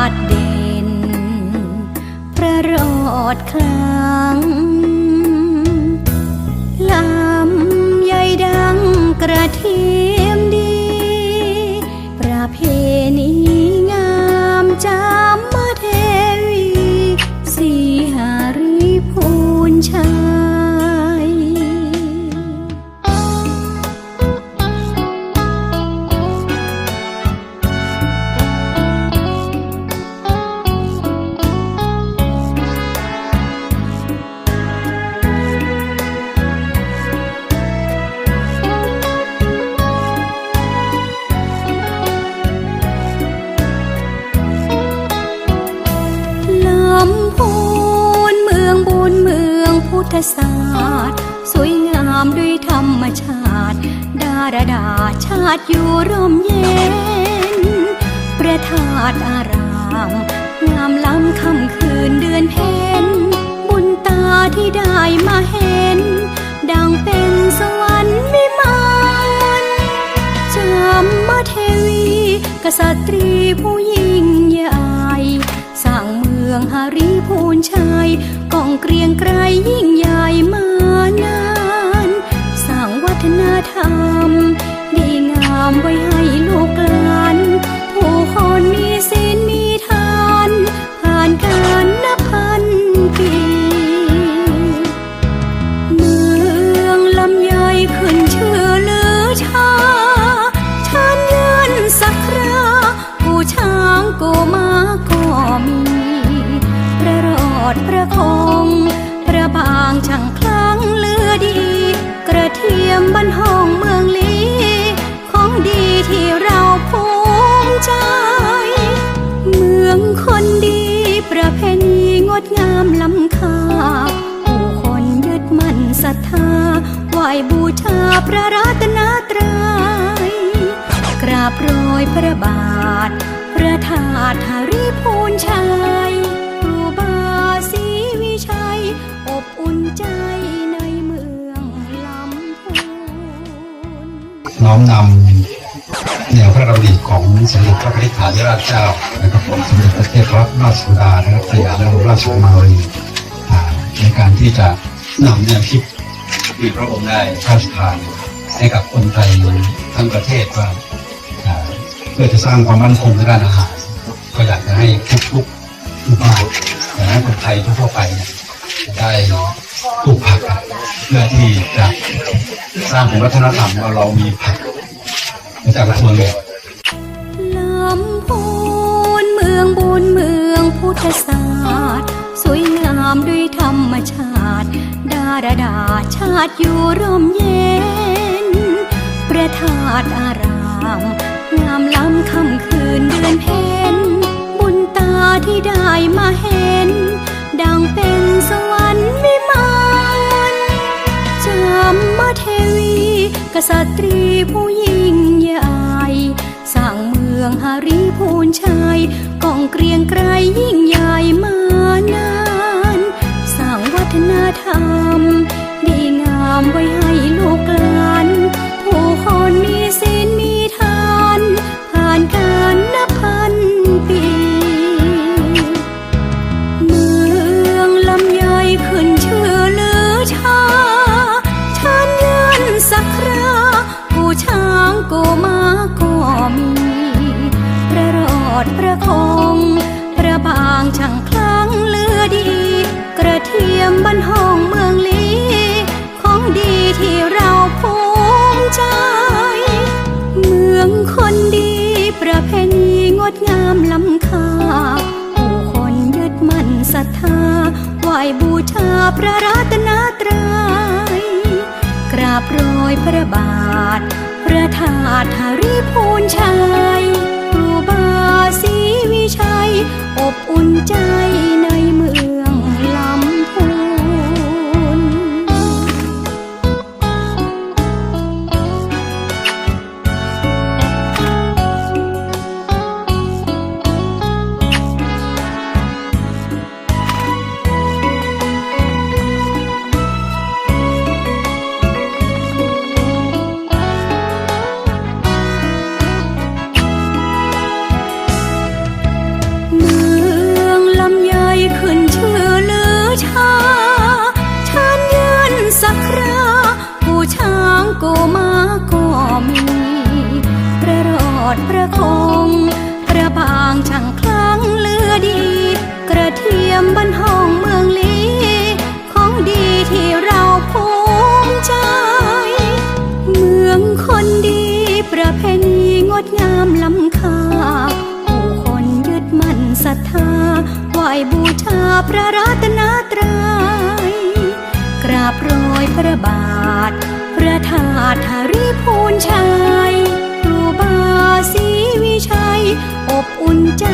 าดเด่น ประรอดคลาง ธศาสตร์ สวยงามด้วยธรรมชาติ ดารดาชาติอยู่ร่มเย็น ประทาตอาราม งามล้ำค่ำคืนเดือนเพ็ญบุญตาที่ได้มาเห็น ดังเป็นสวรรค์วิมานจำมาเทวี กษัตรีผู้ยิ่งใหญ่สร้างเมืองหาริพูนชัยกองเกรียงไกรยิ่ง งา ดงามล้ำค่า ผู้คนยึดมั่นศรัทธาไหวบูชาพระรัตนตรัยกราบโรยพระบาท พระธาตุหาริพูนชัยครูบาศรีวิชัย อบอุ่นใจในเมืองลำพูนน้อมนำ แนวพระดำริของสมเด็จพระนิธิฐาธิราชเจ้านะครับผมสมเด็จพระเทพรัตนราชสุดานะครับสยามบรมราชกุมารีในการที่จะนำแนวคิดที่พระองค์ได้พระราชทานให้กับคนไทยทั้งประเทศว่าเพื่อจะสร้างความมั่นคงในด้านอาหาร ก็อยากจะให้ทุกๆทุกบ้านแต่ให้คนไทยทั่วไปเนี่ยได้ปลูกผักเพื่อที่จะสร้างเป็นวัฒนธรรมว่าเรามีผัก มาจากส่วนเลยลำพูนเมืองบุญเมืองพุทธศาสตร์สวยงามด้วยธรรมชาติ ดารดาชาติอยู่ร่มเย็น ประทาตอารามงามล้ำค่ำคืนเดือนเพ็ญบุญตาที่ได้มาเห็น ดังเป็นสวรรค์วิมานจำมาเทวี กษัตรีผู้ยิ่ง หาริพูนชัยกองเกรียงไกรยิ่งใหญ่มานานสร้างวัฒนธรรม ดีงามไว้ให้ลูก ระเทียมบันห้องเมืองลีของดีที่เราภูมิใจ เมืองคนดีประเพณีงดงามล้ำค่า ผู้คนยึดมั่นศรัทธาไหวบูชาพระรัตนตรัยกราบโรยพระบาท พระธาตุหาริพูนชัย สักครากูช้างกูมาก็มีพระรอดพระคงพระบางช่างคลังเลือดี กระเทียมบ้านห้องเมืองลีของดีที่เราภูมิใจ เมืองคนดีประเพณีงดงามล้ำค่าผู้คนยึดมั่นศรัทธาไหวบูชาพระรัตนตรัยาบโรยพระบาท พระธาตุหริพูนชัยครูบาศีวิชัย อบอุ่นใจ